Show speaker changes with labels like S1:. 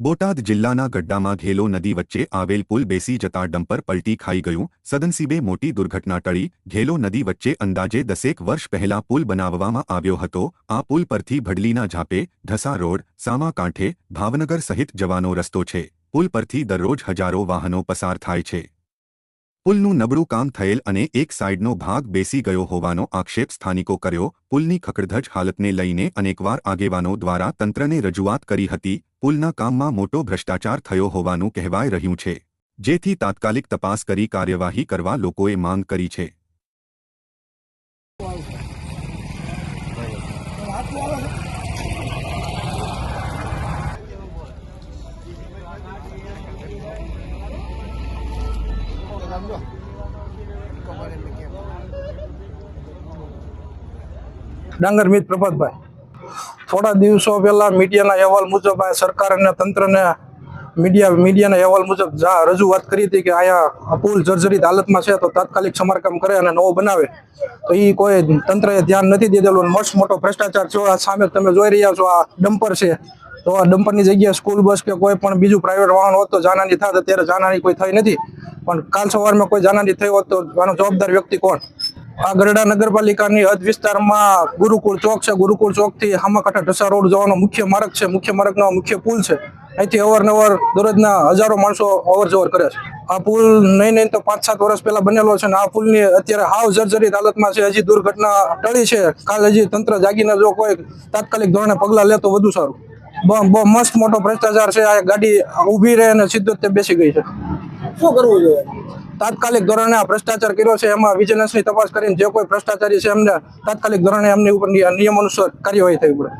S1: બોટાદ જિલ્લાના ગડ્ડામાં ઘેલો નદી વચ્ચે આવેલ પુલ બેસી જતા ડમ્પર પલટી ખાઈ ગયું. સદનસીબે મોટી દુર્ઘટના ટળી. ઘેલો નદી વચ્ચે અંદાજે દસેક વર્ષ પહેલા પુલ બનાવવામાં આવ્યો હતો. આ પુલ પરથી ભડલીના ઝાપે ઢસા રોડ સામા કાંઠે ભાવનગર સહિત જવાનો રસ્તો છે. પુલ પરથી દરરોજ હજારો વાહનો પસાર થાય છે. પુલનું નબળું કામ થયેલ અને એક સાઇડનો ભાગ બેસી ગયો હોવાનો આક્ષેપ સ્થાનિકો કર્યો. પુલની ખખડધજ હાલતને લઈને અનેકવાર આગેવાનો દ્વારા તંત્રને રજૂઆત કરી હતી. પુલના કામમાં મોટો ભ્રષ્ટાચાર થયો હોવાનું કહેવાય રહ્યું છે. જેથી તાત્કાલિક તપાસ કરી કાર્યવાહી કરવા લોકોએ માંગ કરી છે.
S2: ડાંગર મિત પ્રભાતભાઈ, થોડા દિવસો પહેલા મીડિયાના અહેવાલ મુજબ આ સરકાર અને તંત્રને મીડિયા મીડિયાના અહેવાલ મુજબ જા રજૂઆત કરી હતી કે અહીંયા પુલ જર્જરિત હાલતમાં છે તો તાત્કાલિક સમારકામ કરે અને નવો બનાવે. તો એ કોઈ તંત્રએ ધ્યાન નથી દીધેલું મસ્ત મોટો ભ્રષ્ટાચાર છે આ સામે તમે જોઈ રહ્યા છો આ ડમ્પર છે. તો આ ડમ્પરની જગ્યાએ સ્કૂલ બસ કે કોઈ પણ બીજું પ્રાઇવેટ વાહન હોત તો જાનાની થાત. અત્યારે જાનાની કોઈ થઈ નથી. પણ કાલ સવારમાં કોઈ જાનહાની થઈ હોત તો આનો જવાબદાર વ્યક્તિ કોણ? આ ગરડા નગરપાલિકાની હદ વિસ્તારમાં ગુરુકુળ ચોક છે. ગુરુકુળ ચોકથી હામાકાંઠા ઢસા રોડ જવાનો મુખ્ય માર્ગ છે. મુખ્ય માર્ગનો મુખ્ય પુલ છે. અહીંથી અવારનવાર દરરોજના હજારો માણસો અવર જવર કરે છે. આ પુલ નહીં નહીં તો પાંચ સાત વર્ષ પહેલા બનેલો છે ને આ પુલની અત્યારે હાવ જર્જરિત હાલતમાં છે. હજી દુર્ઘટના ટળી છે. કાલ હજી તંત્ર જાગીને જો કોઈ તાત્કાલિક ધોરણે પગલાં લે તો વધુ સારું. બહુ મસ્ત મોટો ભ્રષ્ટાચાર છે. આ ગાડી ઊભી રહે અને સીધો તે બેસી ગઈ છે.
S3: શું કરવું જોઈએ?
S2: તાત્કાલિક ધોરણે આ ભ્રષ્ટાચાર કર્યો છે, એમાં વિજિલન્સની તપાસ કરીને જે કોઈ ભ્રષ્ટાચારી છે એમને તાત્કાલિક ધોરણે એમની ઉપર નિયમ અનુસાર કાર્યવાહી થવી પડે.